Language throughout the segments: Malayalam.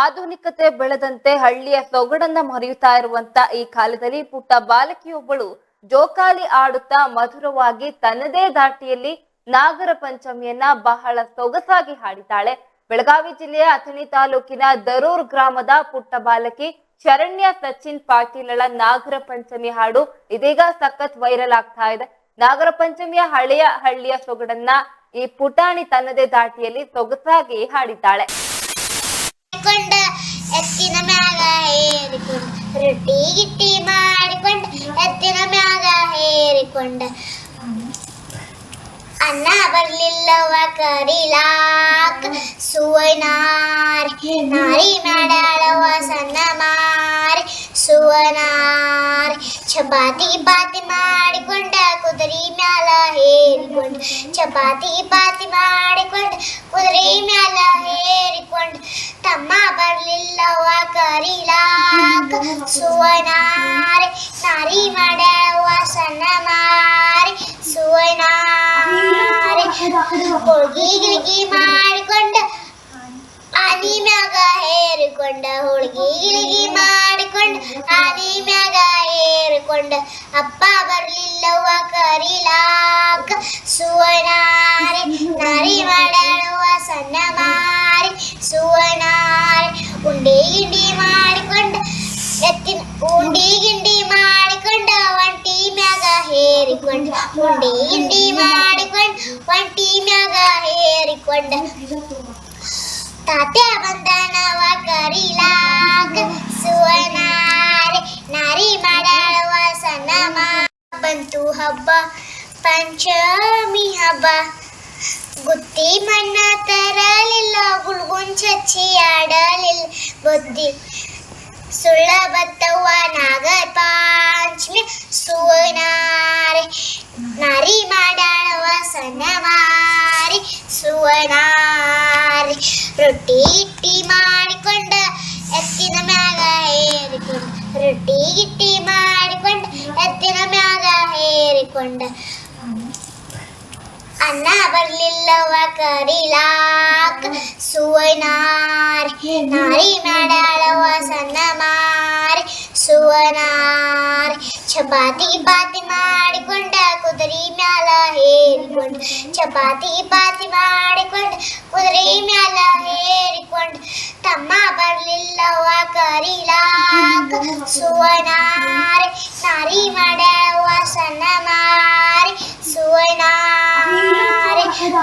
ಆಧುನಿಕತೆ ಬೆಳೆದಂತೆ ಹಳ್ಳಿಯ ಸೊಗಡನ್ನ ಮರೆಯುತ್ತಾ ಇರುವಂತ ಈ ಕಾಲದಲ್ಲಿ ಪುಟ್ಟ ಬಾಲಕಿಯೊಬ್ಬಳು ಜೋಕಾಲಿ ಆಡುತ್ತಾ ಮಧುರವಾಗಿ ತನ್ನದೇ ದಾಟಿಯಲ್ಲಿ ನಾಗರ ಪಂಚಮಿಯನ್ನ ಬಹಳ ಸೊಗಸಾಗಿ ಹಾಡಿದ್ದಾಳೆ. ಬೆಳಗಾವಿ ಜಿಲ್ಲೆಯ ಅಥಣಿ ತಾಲೂಕಿನ ದರೂರ್ ಗ್ರಾಮದ ಪುಟ್ಟ ಬಾಲಕಿ ಶರಣ್ಯ ಸಚಿನ್ ಪಾಟೀಲಳ ನಾಗರ ಪಂಚಮಿ ಹಾಡು ಇದೀಗ ಸಖತ್ ವೈರಲ್ ಆಗ್ತಾ ಇದೆ. ನಾಗರ ಪಂಚಮಿಯ ಹಳೆಯ ಹಳ್ಳಿಯ ಸೊಗಡನ್ನ ಈ ಪುಟಾಣಿ ತನ್ನದೇ ದಾಟಿಯಲ್ಲಿ ಸೊಗಸಾಗಿ ಹಾಡಿದ್ದಾಳೆ. ಕೊಂಡ ಎತ್ತಿನ ಮ್ಯಾಗ ಹೇರಿಕೊಂಡ ರೊಟ್ಟಿ ಗಿಟ್ಟಿ ಮಾಡಿಕೊಂಡ ಎತ್ತಿನ ಮ್ಯಾಗ ಹೇರಿಕೊಂಡ ಅನ್ನ ಬರ್ಲಿಲ್ಲವ ಕರಿಲಾಕ ಸುವನಾರಿ ನಾರಿ ಮಾಡಾಳವ ಸಣ್ಣ ಮಾರಿ ಸುವನಾರಿ ಚಪಾತಿ ಪಾತಿ ಮಾಡಿಕೊಂಡ ಕುದುರೆ ಮ್ಯಾಲ ಹೇರಿಕೊಂಡ ಚಪಾತಿ ಪಾತಿ ಮಾಡಿಕೊಂಡ ಕುದುರೆ ಮ್ಯಾಲ ಹೇರಿಕೊಂಡ لما برلل وكريلاك سوينار ناري مدى وسنمار سوينار കുളുകി കിളുകി മാറിക്കൊണ്ട് അനിമക ഏറിക്കൊണ്ട് കുളുകി കിളുകി മാറിക്കൊണ്ട് അനിമക ഏറിക്കൊണ്ട് അപ്പ ബർലില്ല ಸುವನಾರಿ ಉಂಡಿ ಗಿಂಡಿ ಮಾಡಿಕೊಂಡ ಎತ್ತಿನ ಉಂಡಿ ಗಿಂಡಿ ಮಾಡಿಕೊಂಡ ಒಂಟಿ ಮ್ಯಾಗ ಹೇರಿಕೊಂಡ ಉಂಡಿ ಗಿಂಡಿ ಮಾಡಿಕೊಂಡ ಒಂಟಿ ಮ್ಯಾಗ ಹೇರಿಕೊಂಡ ತಾತ್ಯ ಬಂದನವ ಕರಿಲಾಕ ಸುವನಾರಿ ನಾರಿ ಮಾಡಾಳುವ ಸಣ್ಣ ಮಾ- ಬಂತು ಹಬ್ಬ ಪಂಚಮಿ ಹಬ್ಬ ಗುತ್ತಿ ಮಣ್ಣ ತರಲಿಲ್ಲ ಗುಳ್ಗುನ್ ಚಚ್ಚಿ बुद्धि सुलभ तव्हां पंचमी सुवनारे नारी माडाण वसन मारी സുവനാരി റൊട്ടി കിട്ടി മാടിക്കൊണ്ട് എത്തിന മേഘേറിക്കൊണ്ട് റൊട്ടി കിട്ടി മാടിക്കൊണ്ട് എത്തിന മേഘേറിക്കൊണ്ട് ಅನ್ನ ಬರ್ಲಿಲ್ಲವ ಕರಿಲಾಕ ಸುವನಾರಿ ನಾರಿ ಮಾಡಾಳವ ಸಣ್ಣ ಮಾರಿ ಸುವನಾರಿ ಚಪಾತಿ ಪಾತಿ ಮಾಡಿಕೊಂಡ ಕುದುರೆ ಮ್ಯಾಲ ಹೇರಿಕೊಂಡ ಚಪಾತಿ ಪಾತಿ ಮಾಡಿಕೊಂಡ ಕುದುರೆ ಮ್ಯಾಲ ಹೇರಿಕೊಂಡ ತಮ್ಮ ಬರ್ಲಿಲ್ಲವ ಕರಿಲಾಕ ಸುವನಾರಿ ನಾರಿ ಮಾಡವ ಸಣ್ಣ ಮಾರಿ ಸುವನಾರಿ ಹೋಳ್ಗಿ ಗಿಳ್ಗಿ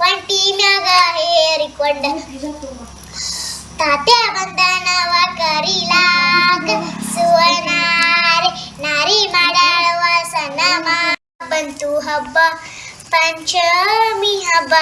ಒಂಟಿ ಮ್ಯಾಗ ಹೇರಿಕೊಂಡ ತಾತ್ಯ ಬಂದನವ ಕರಿಲಾಕ ಸುವನಾರಿ ನಾರಿ ಮಾಡಾಳುವ ಸನಮ. ಬಂತು ಹಬ್ಬ ಪಂಚಮಿ ಹಬ್ಬ.